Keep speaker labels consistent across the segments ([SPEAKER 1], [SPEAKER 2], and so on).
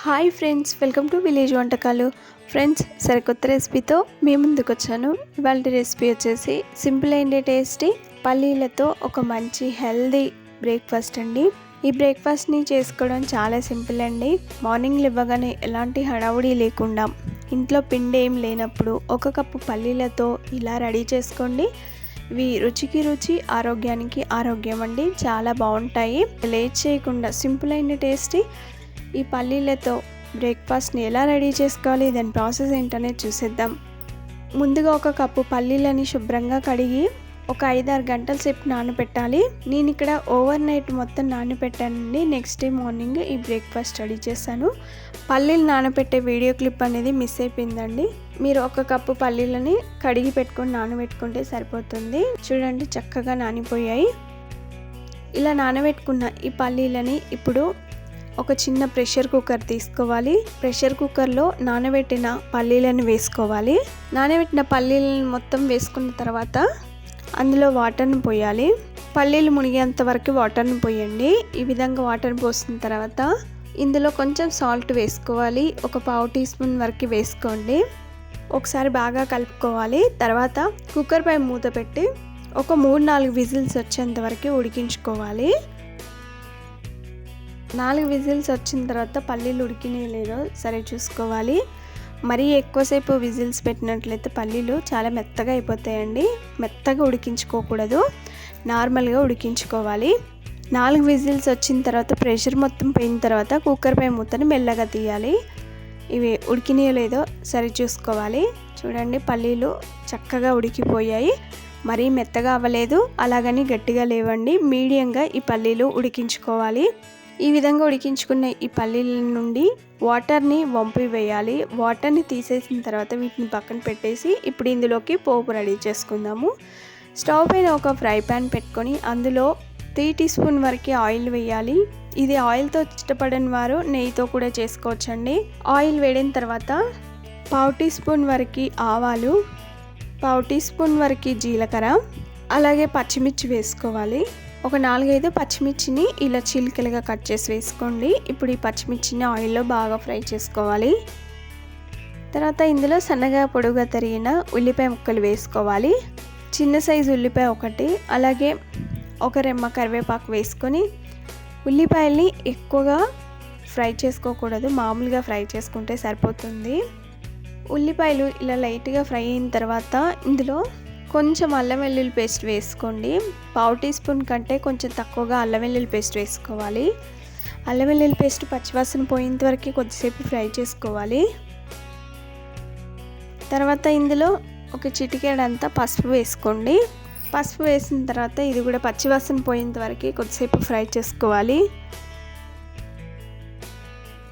[SPEAKER 1] Hi friends welcome to village వంటకాలు. Friends సరికొత్త రెసిపీతో మీ ముందుకు వచ్చాను. ఇవాళ రెసిపీ వచ్చేసి సింపుల్ అండ్ టేస్టీ పల్లీలతో ఒక మంచి హెల్దీ బ్రేక్ఫాస్ట్ అండి. ఈ బ్రేక్ఫాస్ట్ని చేసుకోవడం చాలా సింపుల్ అండి. మార్నింగ్ ఇవ్వగానే ఎలాంటి హడావుడి లేకుండా ఇంట్లో పిండి ఏం లేనప్పుడు ఒక కప్పు పల్లీలతో ఇలా రెడీ చేసుకోండి. ఇవి రుచికి రుచి ఆరోగ్యానికి ఆరోగ్యం అండి. చాలా బాగుంటాయి. లేట్ చేయకుండా సింపుల్ అయిన టేస్టీ ఈ పల్లీలతో బ్రేక్ఫాస్ట్ని ఎలా రెడీ చేసుకోవాలి దాని ప్రాసెస్ ఏంటనేది చూసేద్దాం. ముందుగా ఒక కప్పు పల్లీలని శుభ్రంగా కడిగి ఒక ఐదారు గంటల సేపు నానబెట్టాలి. నేను ఇక్కడ ఓవర్ నైట్ మొత్తం నానబెట్టానండి. నెక్స్ట్ డే మార్నింగ్ ఈ బ్రేక్ఫాస్ట్ రెడీ చేశాను. పల్లీలు నానబెట్టే వీడియో క్లిప్ అనేది మిస్ అయిపోయిందండి. మీరు ఒక కప్పు పల్లీలని కడిగి పెట్టుకొని నానబెట్టుకుంటే సరిపోతుంది. చూడండి చక్కగా నానిపోయాయి. ఇలా నానబెట్టుకున్న ఈ పల్లీలని ఇప్పుడు ఒక చిన్న ప్రెషర్ కుక్కర్ తీసుకోవాలి. ప్రెషర్ కుక్కర్లో నానబెట్టిన పల్లీలను వేసుకోవాలి. నానబెట్టిన పల్లీలను మొత్తం వేసుకున్న తర్వాత అందులో వాటర్ని పోయాలి. పల్లీలు మునిగేంత వరకు వాటర్ని పోయండి. ఈ విధంగా వాటర్ పోసిన తర్వాత ఇందులో కొంచెం సాల్ట్ వేసుకోవాలి. ఒక పావు టీ స్పూన్ వరకు వేసుకోండి. ఒకసారి బాగా కలుపుకోవాలి. తర్వాత కుక్కర్ పై మూత పెట్టి ఒక మూడు నాలుగు విజిల్స్ వచ్చేంత వరకు ఉడికించుకోవాలి. నాలుగు విజిల్స్ వచ్చిన తర్వాత పల్లీలు ఉడికినాయి లేదో సరే చూసుకోవాలి. మరీ ఎక్కువసేపు విజిల్స్ పెట్టినట్లయితే పల్లీలు చాలా మెత్తగా అయిపోతాయండి. మెత్తగా ఉడికించుకోకూడదు. నార్మల్గా ఉడికించుకోవాలి. నాలుగు విజిల్స్ వచ్చిన తర్వాత ప్రెషర్ మొత్తం పోయిన తర్వాత కుక్కర్ పై మూతని మెల్లగా తీయాలి. ఇవి ఉడికినాయో లేదో సరి చూసుకోవాలి. చూడండి పల్లీలు చక్కగా ఉడికిపోయాయి. మరీ మెత్తగా అవ్వలేదు. అలాగని గట్టిగా లేవండి. మీడియంగా ఈ పల్లీలు ఉడికించుకోవాలి. ఈ విధంగా ఉడికించుకున్న ఈ పల్లీల నుండి వాటర్ని వంపి వేయాలి. వాటర్ని తీసేసిన తర్వాత వీటిని పక్కన పెట్టేసి ఇప్పుడు ఇందులోకి పోపు రెడీ చేసుకుందాము. స్టవ్ పైన ఒక ఫ్రై ప్యాన్ పెట్టుకొని అందులో త్రీ టీ స్పూన్ వరకు ఆయిల్ వేయాలి. ఇది ఆయిల్తో ఇష్టపడని వారు నెయ్యితో కూడా చేసుకోవచ్చండి. ఆయిల్ వేడిన తర్వాత పావు టీ స్పూన్ వరకు ఆవాలు పావు టీ స్పూన్ వరకు జీలకర్ర అలాగే పచ్చిమిర్చి వేసుకోవాలి. ఒక నాలుగైదు పచ్చిమిర్చిని ఇలా చిలికలుగా కట్ చేసి వేసుకోండి. ఇప్పుడు ఈ పచ్చిమిర్చిని ఆయిల్లో బాగా ఫ్రై చేసుకోవాలి. తర్వాత ఇందులో సన్నగా పొడుగా తరిగిన ఉల్లిపాయ ముక్కలు వేసుకోవాలి. చిన్న సైజు ఉల్లిపాయ ఒకటి అలాగే ఒక రెమ్మ కరివేపాకు వేసుకొని ఉల్లిపాయల్ని ఎక్కువగా ఫ్రై చేసుకోకూడదు. మామూలుగా ఫ్రై చేసుకుంటే సరిపోతుంది. ఉల్లిపాయలు ఇలా లైట్గా ఫ్రై అయిన తర్వాత ఇందులో కొంచెం అల్లం వెల్లుల్లి పేస్ట్ వేసుకోండి. పావు టీ స్పూన్ కంటే కొంచెం తక్కువగా అల్లం వెల్లుల్లి పేస్ట్ వేసుకోవాలి. అల్లం వెల్లుల్లి పేస్ట్ పచ్చివాసన పోయేంత వరకు కొద్దిసేపు ఫ్రై చేసుకోవాలి. తర్వాత ఇందులో ఒక చిటికేడంతా పసుపు వేసుకోండి. పసుపు వేసిన తర్వాత ఇది కూడా పచ్చివాసన పోయేంత వరకు కొద్దిసేపు ఫ్రై చేసుకోవాలి.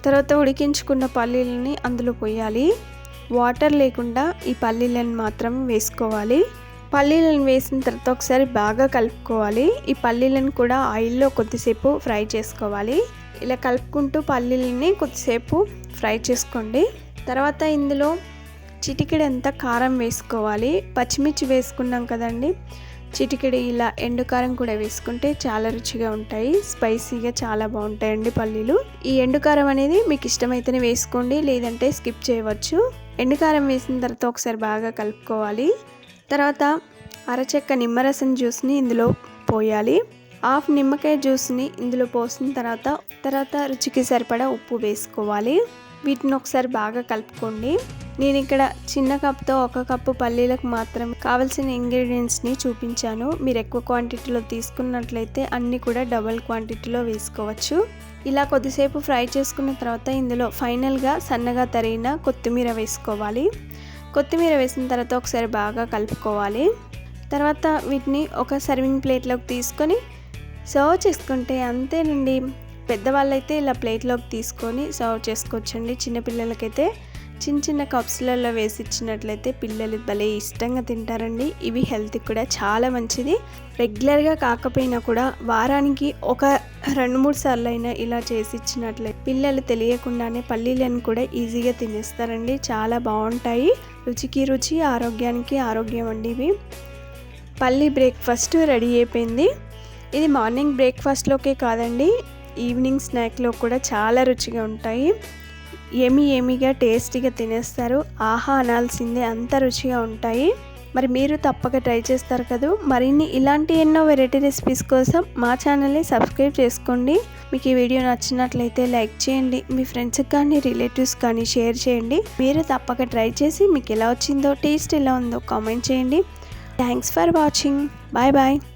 [SPEAKER 1] తర్వాత ఉడికించుకున్న పల్లీలని అందులో పోయాలి. వాటర్ లేకుండా ఈ పల్లీలను మాత్రం వేసుకోవాలి. పల్లీలను వేసిన తర్వాత ఒకసారి బాగా కలుపుకోవాలి. ఈ పల్లీలను కూడా ఆయిల్లో కొద్దిసేపు ఫ్రై చేసుకోవాలి. ఇలా కలుపుకుంటూ పల్లీలని కొద్దిసేపు ఫ్రై చేసుకోండి. తర్వాత ఇందులో చిటికెడంతా కారం వేసుకోవాలి. పచ్చిమిర్చి వేసుకున్నాం కదండి. చిటికెడి ఇలా ఎండు కారం కూడా వేసుకుంటే చాలా రుచిగా ఉంటాయి. స్పైసీగా చాలా బాగుంటాయండి పల్లీలు. ఈ ఎండు కారం అనేది మీకు ఇష్టమైతేనే వేసుకోండి లేదంటే స్కిప్ చేయవచ్చు. ఎండుకారం వేసిన తర్వాత ఒకసారి బాగా కలుపుకోవాలి. తర్వాత అరచెక్క నిమ్మరసం జ్యూస్ని ఇందులో పోయాలి. హాఫ్ నిమ్మకాయ జ్యూస్ని ఇందులో పోసిన తర్వాత తర్వాత రుచికి సరిపడా ఉప్పు వేసుకోవాలి. వీటిని ఒకసారి బాగా కలుపుకోండి. నేను ఇక్కడ చిన్న కప్తో ఒక కప్పు పల్లీలకు మాత్రం కావలసిన ఇంగ్రీడియంట్స్ని చూపించాను. మీరు ఎక్కువ క్వాంటిటీలో తీసుకున్నట్లయితే అన్నీ కూడా డబల్ క్వాంటిటీలో వేసుకోవచ్చు. ఇలా కొద్దిసేపు ఫ్రై చేసుకున్న తర్వాత ఇందులో ఫైనల్గా సన్నగా తరిగిన కొత్తిమీర వేసుకోవాలి. కొత్తిమీర వేసిన తర్వాత ఒకసారి బాగా కలుపుకోవాలి. తర్వాత వీటిని ఒక సర్వింగ్ ప్లేట్లోకి తీసుకొని సర్వ్ చేసుకుంటే అంతేనండి. పెద్దవాళ్ళైతే ఇలా ప్లేట్లోకి తీసుకొని సర్వ్ చేసుకోవచ్చండి. చిన్నపిల్లలకైతే చిన్న చిన్న కప్స్లలో వేసి ఇచ్చినట్లయితే పిల్లలు భలే ఇష్టంగా తింటారండి. ఇవి హెల్త్కి కూడా చాలా మంచిది. రెగ్యులర్గా కాకపోయినా కూడా వారానికి ఒక రెండు మూడు సార్లు అయినా ఇలా చేసి ఇచ్చినట్లయితే పిల్లలు తెలియకుండానే పల్లీలను కూడా ఈజీగా తినేస్తారండి. చాలా బాగుంటాయి. రుచికి రుచి ఆరోగ్యానికి ఆరోగ్యం అండి ఇవి. పల్లీ బ్రేక్ఫాస్ట్ రెడీ అయిపోయింది. ఇది మార్నింగ్ బ్రేక్ఫాస్ట్లోకే కాదండి ఈవినింగ్ స్నాక్లో కూడా చాలా రుచిగా ఉంటాయి. ఏమి ఏమిగా టేస్టీగా తినేస్తారు ఆహా అనాల్సిందే అంత రుచిగా ఉంటాయి. మరి మీరు తప్పక ట్రై చేస్తారు కదా. మరిన్ని ఇలాంటి ఎన్నో వెరైటీ రెసిపీస్ కోసం మా ఛానల్ని సబ్స్క్రైబ్ చేసుకోండి. మీకు ఈ వీడియో నచ్చినట్లయితే లైక్ చేయండి మీ ఫ్రెండ్స్కి కానీ రిలేటివ్స్ కానీ షేర్ చేయండి. మీరు తప్పక ట్రై చేసి మీకు ఎలా వచ్చిందో టేస్ట్ ఎలా ఉందో కామెంట్ చేయండి. Thanks for watching. Bye bye.